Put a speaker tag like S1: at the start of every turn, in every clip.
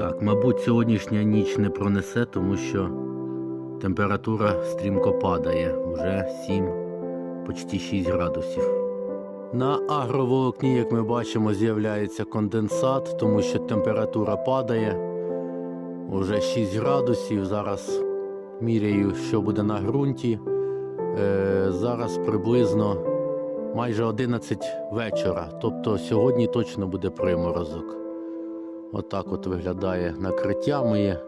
S1: Так, мабуть, сьогоднішня ніч не пронесе, тому що температура стрімко падає. Уже 7, почти 6 градусів. На агроволокні, як ми бачимо, з'являється конденсат, тому що температура падає. Уже 6 градусів. Зараз міряю, що буде на ґрунті. Е, зараз приблизно майже 11 вечора. Тобто сьогодні точно буде приморозок. Отак от виглядає накриття моє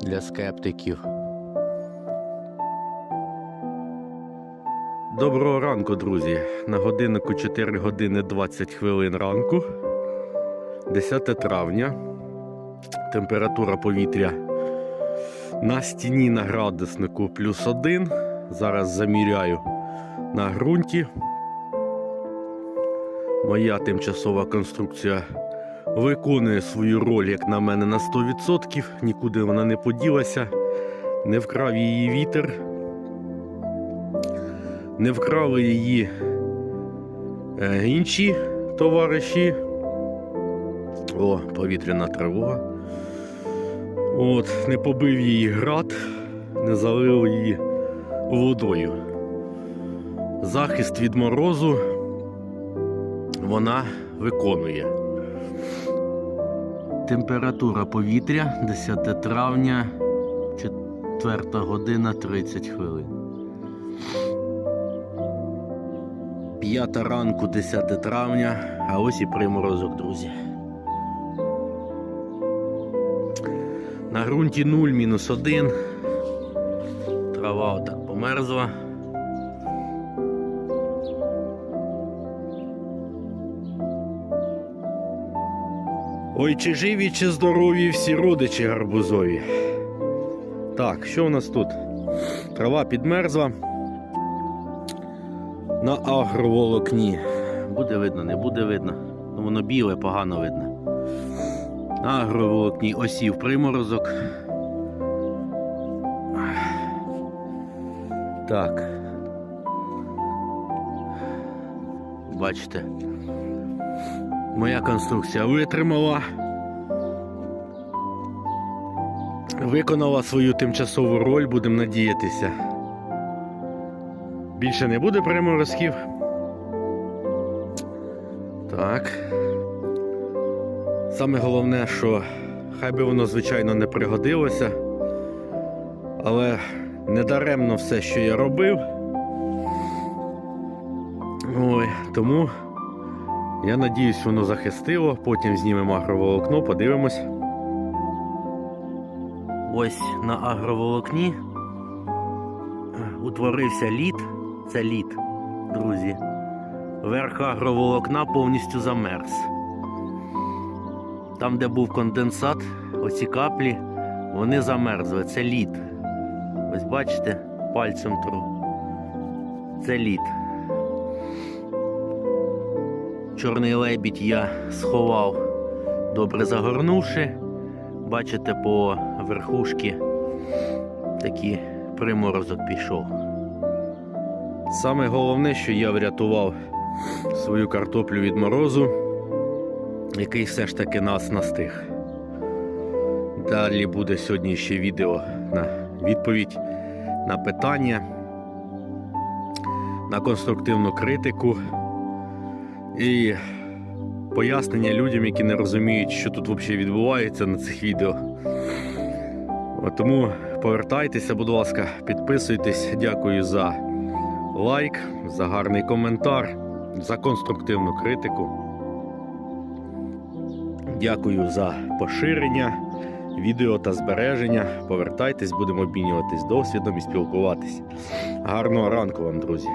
S1: для скептиків. Доброго ранку, друзі. На годиннику 4 години 20 хвилин ранку. 10 травня. Температура повітря на стіні на градуснику плюс 1. Зараз заміряю на ґрунті. Моя тимчасова конструкція виконує свою роль, як на мене, на 100%. Нікуди вона не поділася, не вкрав її вітер, не вкрали її е, інші товариші. О, повітряна тривога. От, не побив її град, не залив її водою. Захист від морозу вона виконує. Температура повітря 10 травня, 4 година 30 хвилин. 5 ранку 10 травня, а ось і приморозок, друзі. На ґрунті 0 мінус 1. Трава отак померзла. Ой, чи живі, чи здорові всі родичі гарбузові. Так, що у нас тут? Трава підмерзла. На агроволокні. Буде видно, не буде видно. Ну, воно біле, погано видно. На агроволокні осів приморозок. Так. Бачите. Моя конструкція витримала. Виконала свою тимчасову роль, будемо надіятися. Більше не буде приморозків. Так. Саме головне, що хай би воно, звичайно, не пригодилося, але недаремно все, що я робив. Ой, тому я надіюсь, воно захистило. Потім знімемо агроволокно, подивимось. Ось на агроволокні утворився лід. Це лід, друзі. Верх агроволокна повністю замерз. Там, де був конденсат, оці каплі, вони замерзли. Це лід. Ось бачите, пальцем тру. Це лід. Чорний лебідь я сховав, добре загорнувши. Бачите, по верхушці такий приморозок пішов. Саме головне, що я врятував свою картоплю від морозу, який все ж таки нас настиг. Далі буде сьогодні ще відео на відповідь на питання, на конструктивну критику і пояснення людям, які не розуміють, що тут взагалі відбувається на цих відео. Тому повертайтеся, будь ласка, підписуйтесь. Дякую за лайк, за гарний коментар, за конструктивну критику. Дякую за поширення відео та збереження. Повертайтесь, будемо обмінюватись досвідом і спілкуватись. Гарного ранку вам, друзі!